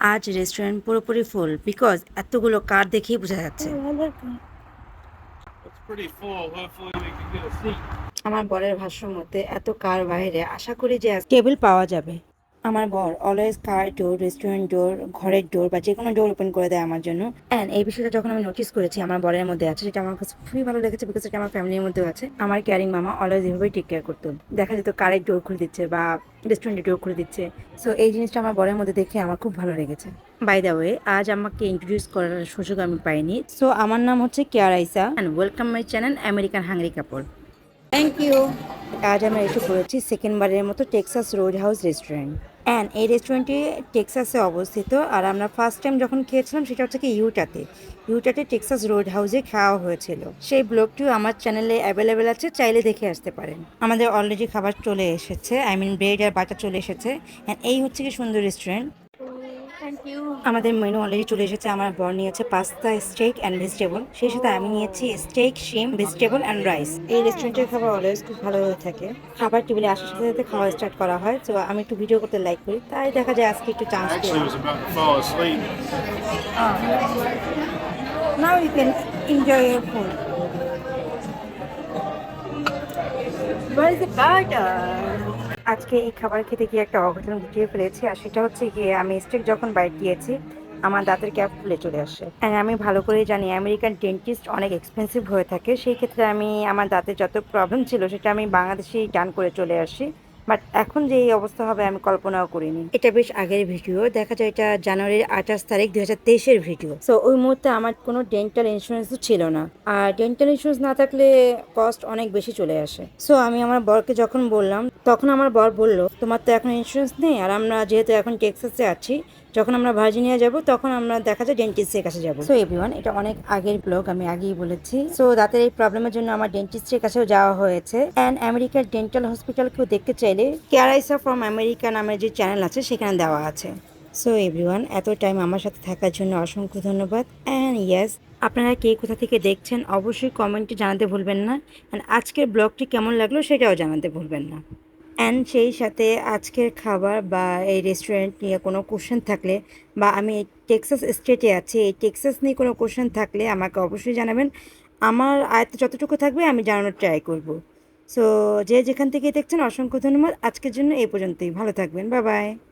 আজ রেস্টুরেন্ট পুরোপুরি ফুল বিকজ এতগুলো কার দেখেই বোঝা যাচ্ছে. আমার বরের ভাষ্য মতে এত কার বাইরে? আশা করি যে টেবিল পাওয়া যাবে। আমার বর always car door restaurant door ঘরের ডোর বা যে কোনো ডোর ওপেন করে দেয় আমার জন্য। অ্যান্ড এই বিষয়টা যখন আমি নোটিস করেছি আমার বরের মধ্যে আছে, সেটা আমার কাছে খুবই ভালো লেগেছে বিকজ এটা আমার ফ্যামিলির মধ্যেও আছে। আমার ক্যারিং মামা অলওয়েজ এভাবেই টেক কেয়ার করতো। দেখা যেত কারের ডোর খুলে দিচ্ছে বা রেস্টুরেন্টের ডোর খুলে দিচ্ছে। সো এই জিনিসটা আমার বরের মধ্যে দেখে আমার খুব ভালো লেগেছে। বাই দ্য ওয়ে আজ আমাকে ইন্ট্রোডিউস করার সুযোগ আমি পাইনি। সো আমার নাম হচ্ছে কেয়ার আইসা and welcome my channel American hungry couple thank you আজ আমরা এসে পড়েছি সেকেন্ডবারের মতো Texas road house restaurant. And এই রেস্টুরেন্টটি টেক্সাসে অবস্থিত। আর আমরা ফার্স্ট টাইম যখন খেয়েছিলাম, সেটা হচ্ছে কি ইউটাতে। ইউটাতে টেক্সাস রোড হাউসে খাওয়া হয়েছিল। সেই ব্লগটিও আমার চ্যানেলে অ্যাভেলেবেল আছে, চাইলে দেখে আসতে পারেন। আমাদের অলরেডি খাবার চলে এসেছে। আই মিন ব্রেড আর বাটার চলে এসেছে। অ্যান্ড এই হচ্ছে কি সুন্দর রেস্টুরেন্ট। আমাদের মেনু অলরেডি চলে এসেছে আমার বর নিয়েছে পাস্তা স্টেক অ্যান্ড ভেজিটেবল সেই সাথে আমি নিয়েছি স্টেক শিম ভেজিটেবল অ্যান্ড রাইস এই রেস্টুরেন্টের খাবার অলওয়েজ খুব ভালো হয়ে থাকে। খাবার টেবিলে আসার সাথে সাথে খাওয়া স্টার্ট করা হয় তো আমি একটু ভিডিও করতে লাইক করি। তাই দেখা যায় আজকে একটু chance about to fall asleep. Now enjoy year Where is the butter? আজকে এই খাবার খেতে গিয়ে একটা অঘটন ঘটিয়ে ফেলেছি, আর সেটা হচ্ছে গিয়ে আমি স্টেক যখন বাইট দিয়েছি আমার দাঁতের ক্যাপ খুলে চলে আসে। হ্যাঁ আমি ভালো করেই জানি, আমেরিকান ডেন্টিস্ট অনেক এক্সপেন্সিভ হয়ে থাকে। সেই ক্ষেত্রে আমি, আমার দাঁতের যত প্রবলেম ছিল, সেটা আমি বাংলাদেশেই ডান করে চলে আসি। বাট এখন যে এই অবস্থা হবে, আমি কল্পনাও করিনি। এটা বেশ আগের ভিডিও। দেখা যায় এটা জানুয়ারির আঠাশ তারিখ, দুই হাজার তেইশের ভিডিও। সো ওই মুহূর্তে আমার কোনো ডেন্টাল ইন্স্যুরেন্সও ছিল না। আর ডেন্টাল ইন্স্যুরেন্স না থাকলে কস্ট অনেক বেশি চলে আসে। সো আমি আমার বরকে যখন বললাম, তখন আমার বর বলল, তোমার তো এখন ইন্স্যুরেন্স নেই, আর আমরা যেহেতু এখন টেক্সাসে আছি, যখন আমরা ভার্জিনিয়া যাব, তখন আমরা দেখা যায় ডেন্টিস্টের কাছে যাব। সো এভরিওয়ান এটা অনেক আগের ব্লগ আমি আগেই বলেছি। সো দাঁতের এই প্রবলেমের জন্য আমার ডেন্টিস্টের কাছেও যাওয়া হয়েছে। অ্যান্ড আমেরিকার ডেন্টাল হসপিটালকেও দেখতে চাইলে কেয়ারাইসা ফ্রম আমেরিকা নামের যে চ্যানেল আছে, সেখানে দেওয়া আছে। সো এভরিওয়ান এত টাইম আমার সাথে থাকার জন্য অসংখ্য ধন্যবাদ। অ্যান্ড ইয়েস আপনারা কে কোথা থেকে দেখছেন, অবশ্যই কমেন্টে জানাতে ভুলবেন না। অ্যান্ড আজকের ব্লগটি কেমন লাগল, সেটাও জানাতে ভুলবেন না। অ্যান্ড সেই সাথে আজকের খাবার বা এই রেস্টুরেন্ট নিয়ে কোনো কোশ্চেন থাকলে বা আমি টেক্সাস স্টেটে আছি, এই টেক্সাস নিয়ে কোনো কোশ্চেন থাকলে আমাকে অবশ্যই জানাবেন। আমার আয়ত্তে যতটুকু থাকবে, আমি জানানোর ট্রাই করব। সো যে যেখান থেকে দেখছেন, অসংখ্য ধন্যবাদ। আজকের জন্য এই পর্যন্তই। ভালো থাকবেন। বাবাই বাই